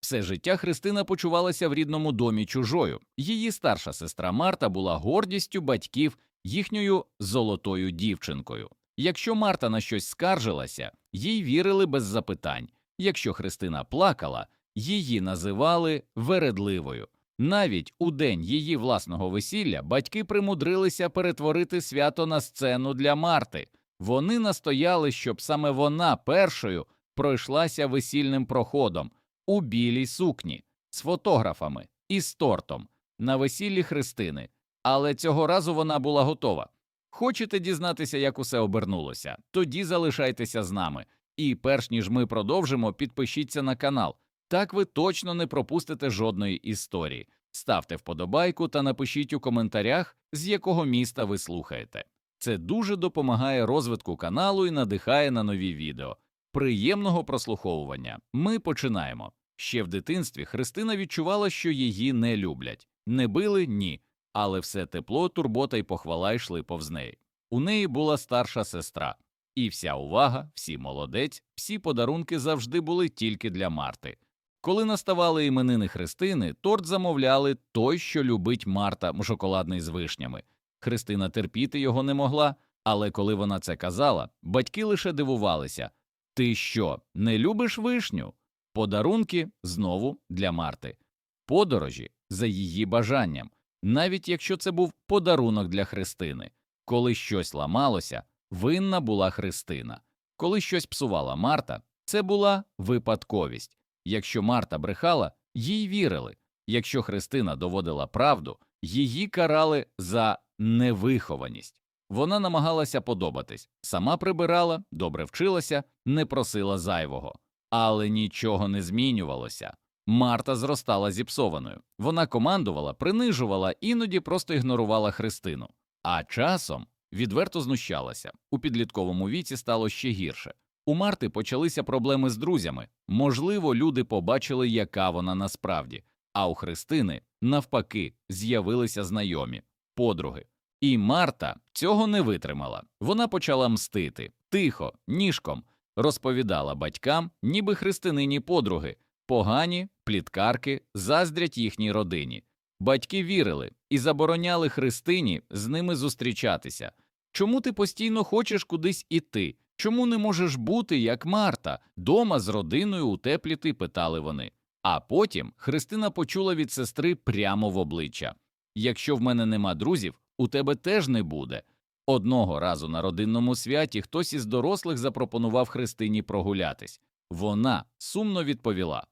Все життя Христина почувалася в рідному домі чужою. Її старша сестра Марта була гордістю батьків їхньою золотою дівчинкою. Якщо Марта на щось скаржилася, їй вірили без запитань. Якщо Христина плакала, її називали вередливою. Навіть у день її власного весілля батьки примудрилися перетворити свято на сцену для Марти. Вони настояли, щоб саме вона першою пройшлася весільним проходом у білій сукні з фотографами і з тортом на весіллі Христини. Але цього разу вона була готова. Хочете дізнатися, як усе обернулося? Тоді залишайтеся з нами. І перш ніж ми продовжимо, підпишіться на канал. Так ви точно не пропустите жодної історії. Ставте вподобайку та напишіть у коментарях, з якого міста ви слухаєте. Це дуже допомагає розвитку каналу і надихає на нові відео. Приємного прослуховування. Ми починаємо. Ще в дитинстві Христина відчувала, що її не люблять. Не били ні, але все тепло, турбота й похвала йшли повз неї. У неї була старша сестра, і вся увага, всі молодець, всі подарунки завжди були тільки для Марти. Коли наставали іменини Христини, торт замовляли той, що любить Марта, шоколадний з вишнями. Христина терпіти його не могла, але коли вона це казала, батьки лише дивувалися Ти що, не любиш вишню? Подарунки знову для Марти, подорожі за її бажанням, навіть якщо це був подарунок для Христини. Коли щось ламалося, винна була Христина. Коли щось псувала Марта, це була випадковість. Якщо Марта брехала, їй вірили. Якщо Христина доводила правду, її карали за невихованість. Вона намагалася подобатись, сама прибирала, добре вчилася, не просила зайвого. Але нічого не змінювалося. Марта зростала зіпсованою. Вона командувала, принижувала, іноді просто ігнорувала Христину. А часом відверто знущалася. У підлітковому віці стало ще гірше. У Марти почалися проблеми з друзями. Можливо, люди побачили, яка вона насправді. А у Христини, навпаки, з'явилися знайомі, подруги. І Марта цього не витримала. Вона почала мстити тихо, ніжком, розповідала батькам, ніби христинині подруги, погані пліткарки заздрять їхній родині. Батьки вірили і забороняли Христині з ними зустрічатися. Чому ти постійно хочеш кудись іти? Чому не можеш бути, як Марта, дома з родиною у тепліти? питали вони. А потім Христина почула від сестри прямо в обличчя Якщо в мене нема друзів, у тебе теж не буде. Одного разу на родинному святі хтось із дорослих запропонував Христині прогулятись. Вона сумно відповіла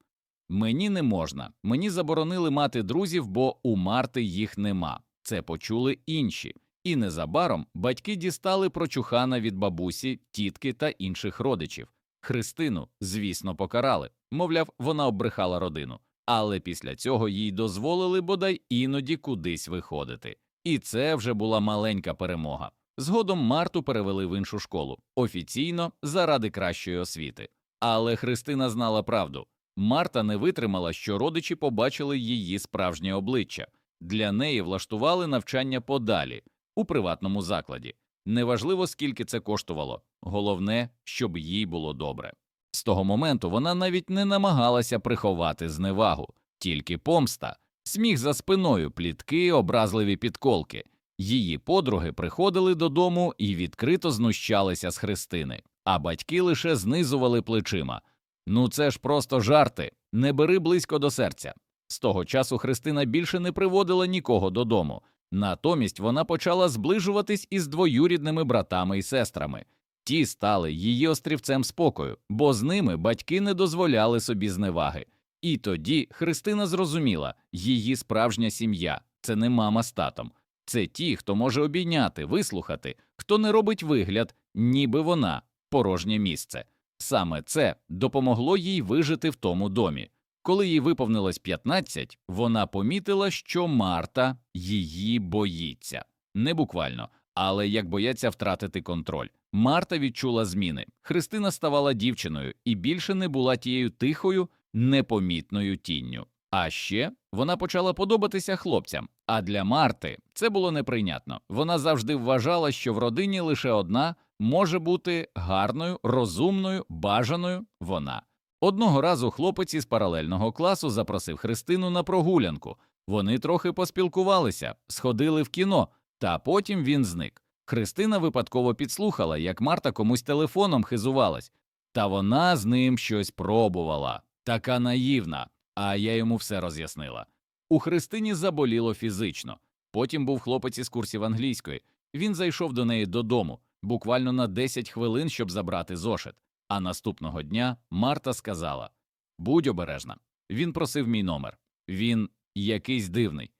Мені не можна, мені заборонили мати друзів, бо у Марти їх нема. Це почули інші. І незабаром батьки дістали прочухана від бабусі, тітки та інших родичів. Христину, звісно, покарали, мовляв, вона оббрехала родину. Але після цього їй дозволили бодай іноді кудись виходити. І це вже була маленька перемога. Згодом Марту перевели в іншу школу офіційно заради кращої освіти. Але Христина знала правду. Марта не витримала, що родичі побачили її справжнє обличчя. Для неї влаштували навчання подалі у приватному закладі. Неважливо, скільки це коштувало, головне, щоб їй було добре. З того моменту вона навіть не намагалася приховати зневагу, тільки помста, сміх за спиною, плітки, образливі підколки. Її подруги приходили додому і відкрито знущалися з Христини, а батьки лише знизували плечима. Ну це ж просто жарти, не бери близько до серця. З того часу Христина більше не приводила нікого додому. Натомість вона почала зближуватись із двоюрідними братами і сестрами. Ті стали її острівцем спокою, бо з ними батьки не дозволяли собі зневаги. І тоді Христина зрозуміла, її справжня сім'я це не мама з татом, це ті, хто може обійняти, вислухати, хто не робить вигляд, ніби вона порожнє місце. Саме це допомогло їй вижити в тому домі. Коли їй виповнилось 15, вона помітила, що Марта її боїться. Не буквально, але як бояться втратити контроль. Марта відчула зміни. Христина ставала дівчиною і більше не була тією тихою, непомітною тінню. А ще вона почала подобатися хлопцям. А для Марти це було неприйнятно. Вона завжди вважала, що в родині лише одна може бути гарною, розумною, бажаною вона. Одного разу хлопець із паралельного класу запросив Христину на прогулянку. Вони трохи поспілкувалися, сходили в кіно, та потім він зник. Христина випадково підслухала, як Марта комусь телефоном хизувалась, та вона з ним щось пробувала. Така наївна, а я йому все роз'яснила. У Христині заболіло фізично. Потім був хлопець із курсів англійської. Він зайшов до неї додому, буквально на 10 хвилин, щоб забрати зошит. А наступного дня Марта сказала: Будь обережна. Він просив мій номер. Він якийсь дивний.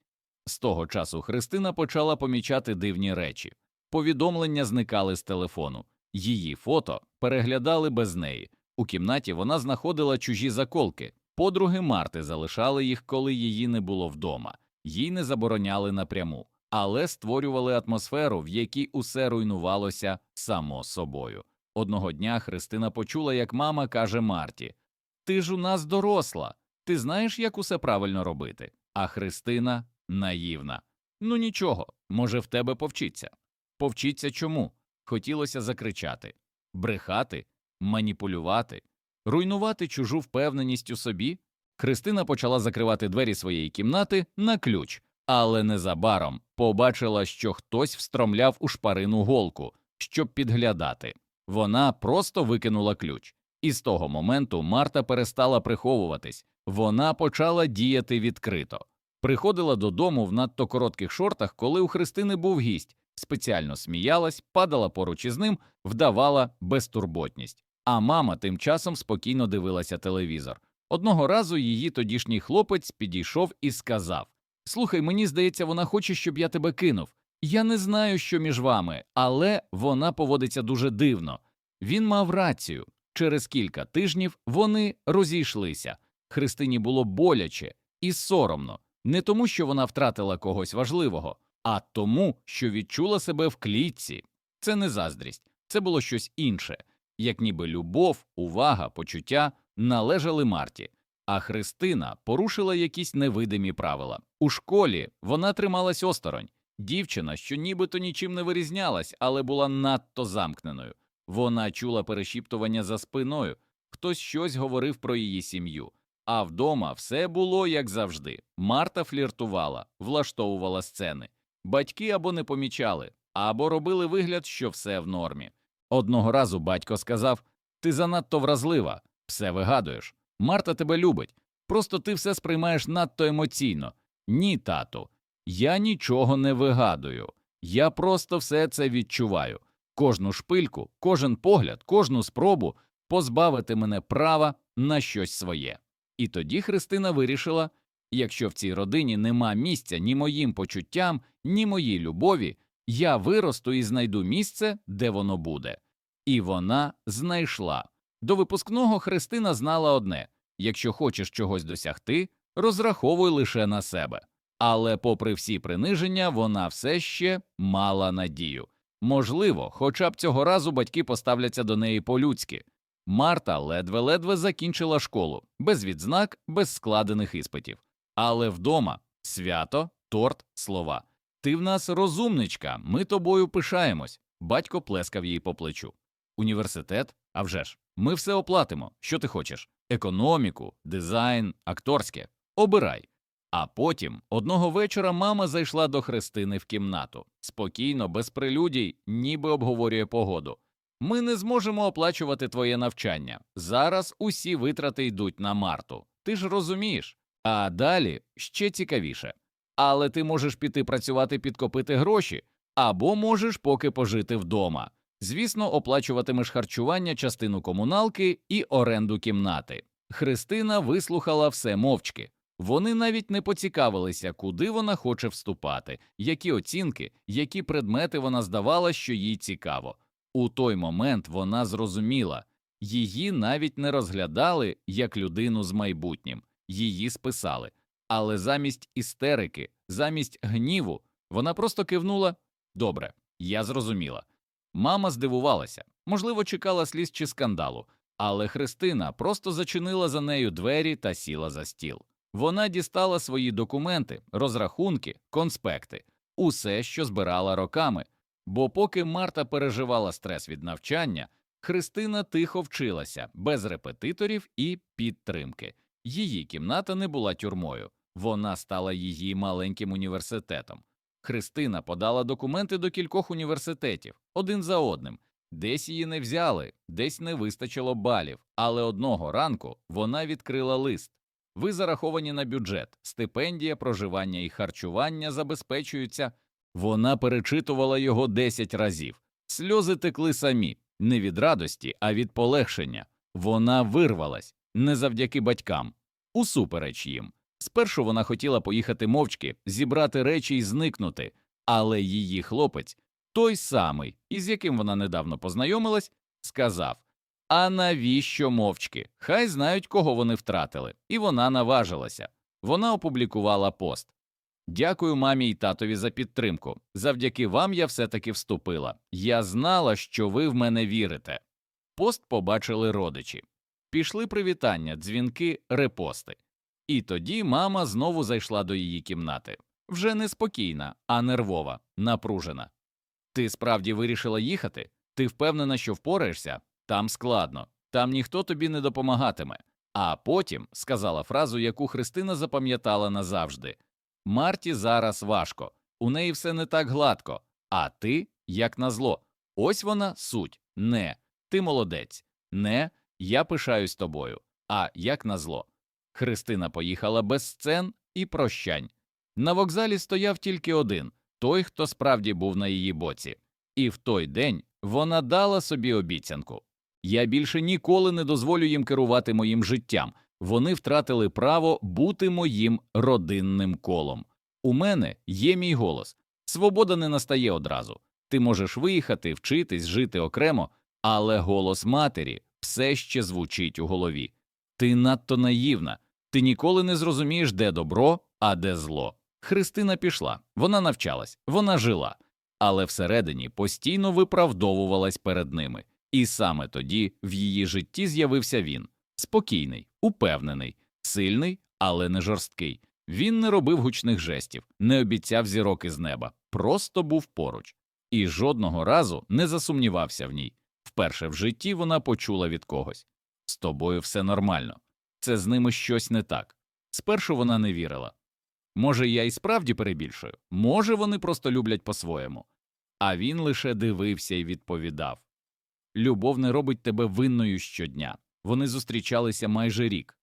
З того часу Христина почала помічати дивні речі. Повідомлення зникали з телефону, її фото переглядали без неї. У кімнаті вона знаходила чужі заколки. Подруги Марти залишали їх, коли її не було вдома, їй не забороняли напряму, але створювали атмосферу, в якій усе руйнувалося само собою. Одного дня Христина почула, як мама каже Марті: Ти ж у нас доросла, ти знаєш, як усе правильно робити. А Христина наївна. Ну нічого, може, в тебе повчиться. Повчиться чому? Хотілося закричати, брехати, маніпулювати, руйнувати чужу впевненість у собі. Христина почала закривати двері своєї кімнати на ключ, але незабаром побачила, що хтось встромляв у шпарину голку, щоб підглядати. Вона просто викинула ключ. І з того моменту Марта перестала приховуватись, вона почала діяти відкрито. Приходила додому в надто коротких шортах, коли у Христини був гість, спеціально сміялась, падала поруч із ним, вдавала безтурботність. А мама тим часом спокійно дивилася телевізор. Одного разу її тодішній хлопець підійшов і сказав: Слухай, мені здається, вона хоче, щоб я тебе кинув. Я не знаю, що між вами, але вона поводиться дуже дивно. Він мав рацію. Через кілька тижнів вони розійшлися. Христині було боляче і соромно, не тому, що вона втратила когось важливого, а тому, що відчула себе в клітці. Це не заздрість, це було щось інше, як ніби любов, увага, почуття належали Марті. А Христина порушила якісь невидимі правила. У школі вона трималась осторонь. Дівчина, що нібито нічим не вирізнялась, але була надто замкненою. Вона чула перешіптування за спиною, хтось щось говорив про її сім'ю. А вдома все було як завжди. Марта фліртувала, влаштовувала сцени. Батьки або не помічали, або робили вигляд, що все в нормі. Одного разу батько сказав: Ти занадто вразлива, все вигадуєш. Марта тебе любить. Просто ти все сприймаєш надто емоційно. Ні, тату, я нічого не вигадую. Я просто все це відчуваю. Кожну шпильку, кожен погляд, кожну спробу позбавити мене права на щось своє. І тоді Христина вирішила якщо в цій родині нема місця ні моїм почуттям, ні моїй любові, я виросту і знайду місце, де воно буде. І вона знайшла. До випускного Христина знала одне якщо хочеш чогось досягти, розраховуй лише на себе. Але, попри всі приниження, вона все ще мала надію. Можливо, хоча б цього разу батьки поставляться до неї по-людськи. Марта ледве-ледве закінчила школу, без відзнак, без складених іспитів. Але вдома свято, торт, слова. Ти в нас розумничка, ми тобою пишаємось. Батько плескав їй по плечу. Університет? А вже ж, ми все оплатимо. Що ти хочеш? Економіку, дизайн, акторське. Обирай. А потім одного вечора мама зайшла до Христини в кімнату. Спокійно, без прелюдій, ніби обговорює погоду. Ми не зможемо оплачувати твоє навчання. Зараз усі витрати йдуть на Марту. Ти ж розумієш? А далі ще цікавіше. Але ти можеш піти працювати підкопити гроші, або можеш поки пожити вдома. Звісно, оплачуватимеш харчування, частину комуналки і оренду кімнати. Христина вислухала все мовчки. Вони навіть не поцікавилися, куди вона хоче вступати, які оцінки, які предмети вона здавала, що їй цікаво. У той момент вона зрозуміла її навіть не розглядали як людину з майбутнім, її списали. Але замість істерики, замість гніву, вона просто кивнула Добре, я зрозуміла. Мама здивувалася, можливо, чекала сліз чи скандалу, але Христина просто зачинила за нею двері та сіла за стіл. Вона дістала свої документи, розрахунки, конспекти, усе, що збирала роками. Бо поки Марта переживала стрес від навчання, Христина тихо вчилася, без репетиторів і підтримки. Її кімната не була тюрмою, вона стала її маленьким університетом. Христина подала документи до кількох університетів один за одним. Десь її не взяли, десь не вистачило балів, але одного ранку вона відкрила лист. Ви зараховані на бюджет, стипендія, проживання і харчування забезпечуються. Вона перечитувала його 10 разів. Сльози текли самі, не від радості, а від полегшення. Вона вирвалась не завдяки батькам, усупереч їм. Спершу вона хотіла поїхати мовчки, зібрати речі і зникнути, але її хлопець, той самий, із яким вона недавно познайомилась, сказав А навіщо мовчки? Хай знають, кого вони втратили. І вона наважилася. Вона опублікувала пост. Дякую мамі і татові за підтримку. Завдяки вам я все таки вступила. Я знала, що ви в мене вірите. Пост побачили родичі. Пішли привітання, дзвінки, репости. І тоді мама знову зайшла до її кімнати. Вже не спокійна, а нервова, напружена. Ти справді вирішила їхати? Ти впевнена, що впораєшся? Там складно, там ніхто тобі не допомагатиме. А потім сказала фразу, яку Христина запам'ятала назавжди Марті зараз важко, у неї все не так гладко, а ти, як назло. Ось вона суть. Не, ти молодець, не, я пишаюсь тобою, а як назло. Христина поїхала без сцен і прощань. На вокзалі стояв тільки один той, хто справді був на її боці. І в той день вона дала собі обіцянку я більше ніколи не дозволю їм керувати моїм життям. Вони втратили право бути моїм родинним колом. У мене є мій голос. Свобода не настає одразу. Ти можеш виїхати, вчитись, жити окремо, але голос матері все ще звучить у голові. Ти надто наївна, ти ніколи не зрозумієш, де добро, а де зло. Христина пішла, вона навчалась, вона жила, але всередині постійно виправдовувалась перед ними. І саме тоді в її житті з'явився він спокійний, упевнений, сильний, але не жорсткий. Він не робив гучних жестів, не обіцяв зірок із неба, просто був поруч. І жодного разу не засумнівався в ній. Вперше в житті вона почула від когось з тобою все нормально, це з ними щось не так. Спершу вона не вірила. Може, я і справді перебільшую, може, вони просто люблять по-своєму. А він лише дивився і відповідав Любов не робить тебе винною щодня. Вони зустрічалися майже рік.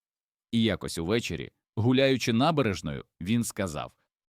І якось увечері, гуляючи набережною, він сказав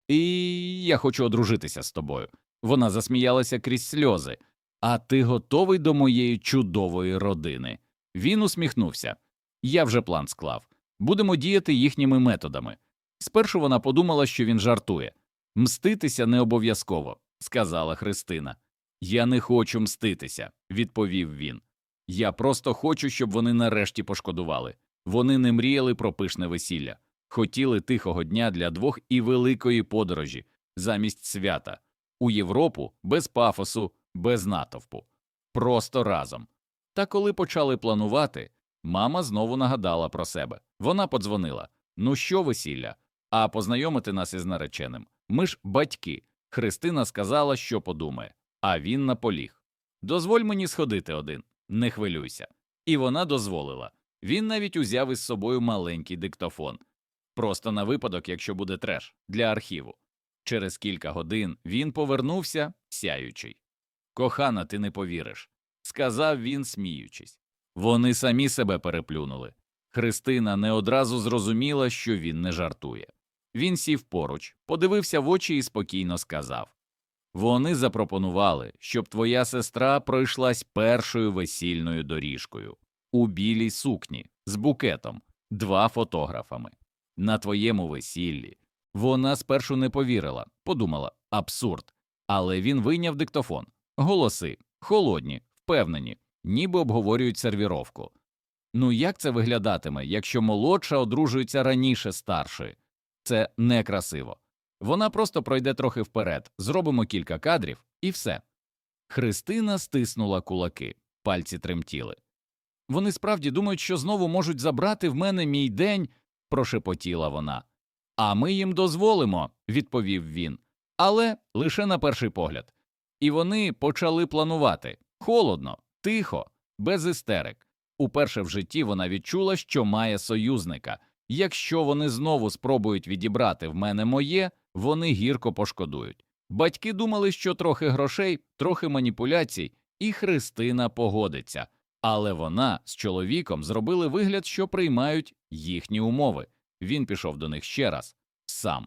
І я хочу одружитися з тобою. Вона засміялася крізь сльози. А ти готовий до моєї чудової родини? Він усміхнувся. Я вже план склав. Будемо діяти їхніми методами. Спершу вона подумала, що він жартує. Мститися не обов'язково, сказала Христина. Я не хочу мститися, відповів він. Я просто хочу, щоб вони нарешті пошкодували. Вони не мріяли про пишне весілля, хотіли тихого дня для двох і великої подорожі замість свята, у Європу без пафосу, без натовпу, просто разом. Та коли почали планувати, мама знову нагадала про себе. Вона подзвонила Ну що, весілля? А познайомити нас із нареченим. Ми ж батьки. Христина сказала, що подумає, а він наполіг. Дозволь мені сходити один, не хвилюйся. І вона дозволила. Він навіть узяв із собою маленький диктофон. Просто на випадок, якщо буде треш, для архіву. Через кілька годин він повернувся, сяючий. Кохана, ти не повіриш, сказав він, сміючись. Вони самі себе переплюнули. Христина не одразу зрозуміла, що він не жартує. Він сів поруч, подивився в очі і спокійно сказав Вони запропонували, щоб твоя сестра пройшлась першою весільною доріжкою у білій сукні з букетом, два фотографами. На твоєму весіллі. Вона спершу не повірила, подумала абсурд. Але він вийняв диктофон. Голоси холодні, впевнені, ніби обговорюють сервіровку. Ну як це виглядатиме, якщо молодша одружується раніше старшої? Це некрасиво. Вона просто пройде трохи вперед, зробимо кілька кадрів і все. Христина стиснула кулаки, пальці тремтіли. Вони справді думають, що знову можуть забрати в мене мій день, прошепотіла вона. А ми їм дозволимо, відповів він, але лише на перший погляд. І вони почали планувати холодно, тихо, без істерик. Уперше в житті вона відчула, що має союзника. Якщо вони знову спробують відібрати в мене моє, вони гірко пошкодують. Батьки думали, що трохи грошей, трохи маніпуляцій, і Христина погодиться. Але вона з чоловіком зробили вигляд, що приймають їхні умови. Він пішов до них ще раз сам.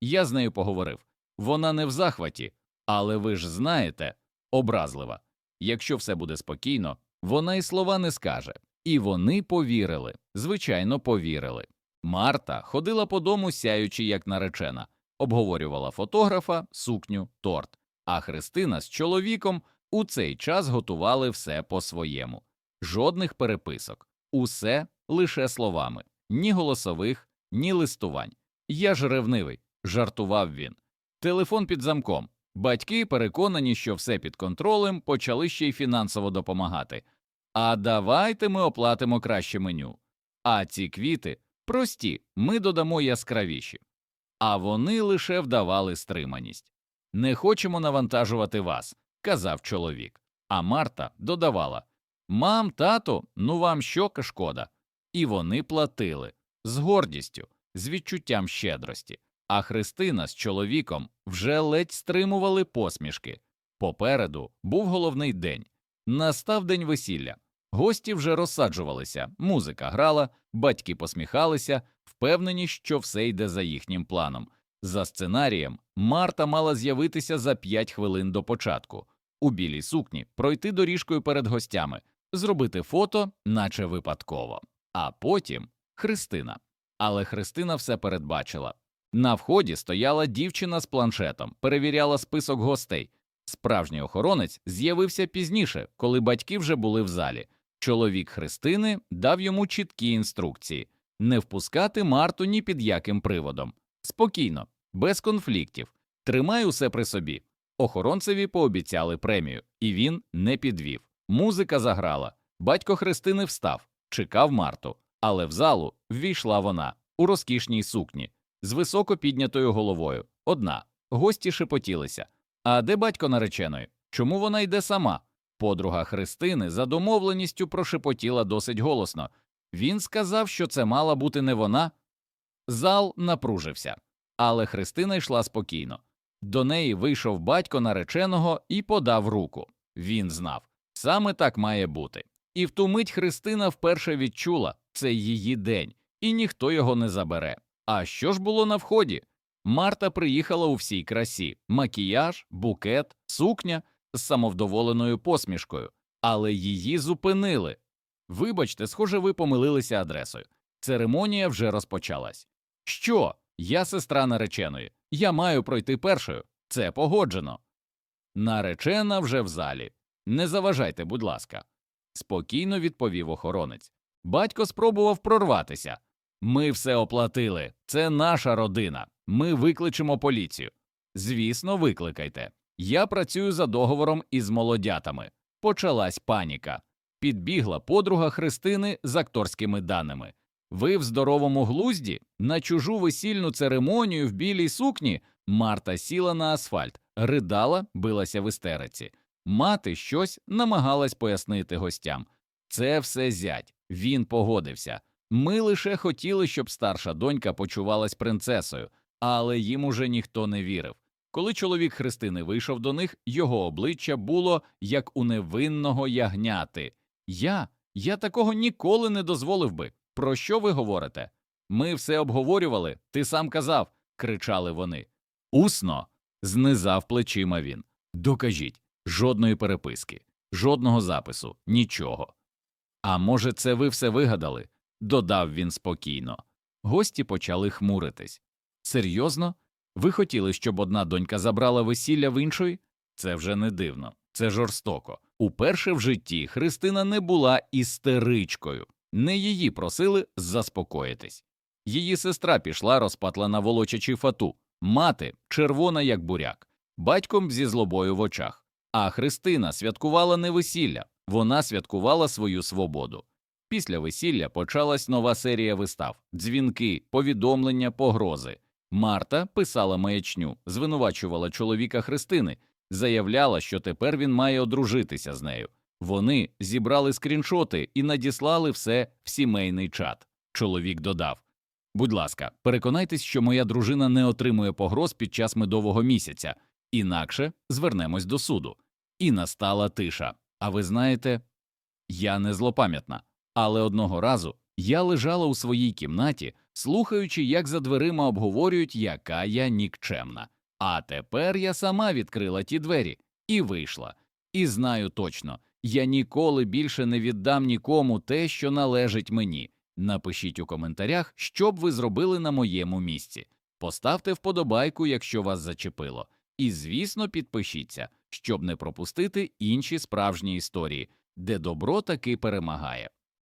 Я з нею поговорив. Вона не в захваті, але ви ж знаєте, образлива. Якщо все буде спокійно, вона й слова не скаже. І вони повірили, звичайно, повірили. Марта ходила по дому, сяючи як наречена, обговорювала фотографа, сукню, торт, а Христина з чоловіком у цей час готували все по-своєму. Жодних переписок, усе лише словами, ні голосових, ні листувань. Я ж ревнивий, жартував він. Телефон під замком. Батьки, переконані, що все під контролем, почали ще й фінансово допомагати. А давайте ми оплатимо краще меню. А ці квіти прості, ми додамо яскравіші. А вони лише вдавали стриманість. Не хочемо навантажувати вас, казав чоловік. А Марта додавала Мам, тато, ну вам що шкода. І вони платили з гордістю, з відчуттям щедрості. А Христина з чоловіком вже ледь стримували посмішки. Попереду був головний день. Настав день весілля. Гості вже розсаджувалися, музика грала, батьки посміхалися, впевнені, що все йде за їхнім планом. За сценарієм Марта мала з'явитися за п'ять хвилин до початку, у білій сукні, пройти доріжкою перед гостями, зробити фото, наче випадково. А потім Христина. Але Христина все передбачила. На вході стояла дівчина з планшетом, перевіряла список гостей. Справжній охоронець з'явився пізніше, коли батьки вже були в залі. Чоловік Христини дав йому чіткі інструкції не впускати Марту ні під яким приводом. Спокійно, без конфліктів. Тримай усе при собі. Охоронцеві пообіцяли премію, і він не підвів. Музика заграла. Батько Христини встав, чекав Марту, але в залу ввійшла вона у розкішній сукні з високо піднятою головою. Одна. Гості шепотілися. А де батько нареченої? Чому вона йде сама? Подруга Христини за домовленістю прошепотіла досить голосно. Він сказав, що це мала бути не вона. Зал напружився, але Христина йшла спокійно. До неї вийшов батько нареченого і подав руку. Він знав, саме так має бути. І в ту мить Христина вперше відчула це її день, і ніхто його не забере. А що ж було на вході? Марта приїхала у всій красі макіяж, букет, сукня з самовдоволеною посмішкою, але її зупинили. Вибачте, схоже, ви помилилися адресою. Церемонія вже розпочалась. Що? Я сестра нареченої. Я маю пройти першою. Це погоджено. Наречена вже в залі. Не заважайте, будь ласка. Спокійно відповів охоронець. Батько спробував прорватися. Ми все оплатили. Це наша родина. Ми викличемо поліцію. Звісно, викликайте. Я працюю за договором із молодятами. Почалась паніка. Підбігла подруга Христини з акторськими даними. Ви в здоровому глузді на чужу весільну церемонію в білій сукні Марта сіла на асфальт, ридала, билася в істериці. Мати щось намагалась пояснити гостям. Це все зять. Він погодився. Ми лише хотіли, щоб старша донька почувалась принцесою, але їм уже ніхто не вірив. Коли чоловік Христини вийшов до них, його обличчя було як у невинного ягняти. Я, я такого ніколи не дозволив би. Про що ви говорите? Ми все обговорювали, ти сам казав, кричали вони. Усно, знизав плечима він. Докажіть, жодної переписки, жодного запису, нічого. А може, це ви все вигадали? Додав він спокійно. Гості почали хмуритись. Серйозно? Ви хотіли, щоб одна донька забрала весілля в іншої? Це вже не дивно, це жорстоко. Уперше в житті Христина не була істеричкою, не її просили заспокоїтись. Її сестра пішла розпатлана волочачи фату, мати червона, як буряк, батьком зі злобою в очах. А Христина святкувала не весілля, вона святкувала свою свободу. Після весілля почалась нова серія вистав, дзвінки, повідомлення, погрози. Марта писала маячню, звинувачувала чоловіка Христини, заявляла, що тепер він має одружитися з нею. Вони зібрали скріншоти і надіслали все в сімейний чат. Чоловік додав: Будь ласка, переконайтесь, що моя дружина не отримує погроз під час медового місяця, інакше звернемось до суду. І настала тиша. А ви знаєте, я не злопам'ятна, але одного разу я лежала у своїй кімнаті, слухаючи, як за дверима обговорюють, яка я нікчемна. А тепер я сама відкрила ті двері і вийшла. І знаю точно, я ніколи більше не віддам нікому те, що належить мені. Напишіть у коментарях, що б ви зробили на моєму місці. Поставте вподобайку, якщо вас зачепило. І, звісно, підпишіться, щоб не пропустити інші справжні історії, де добро таки перемагає.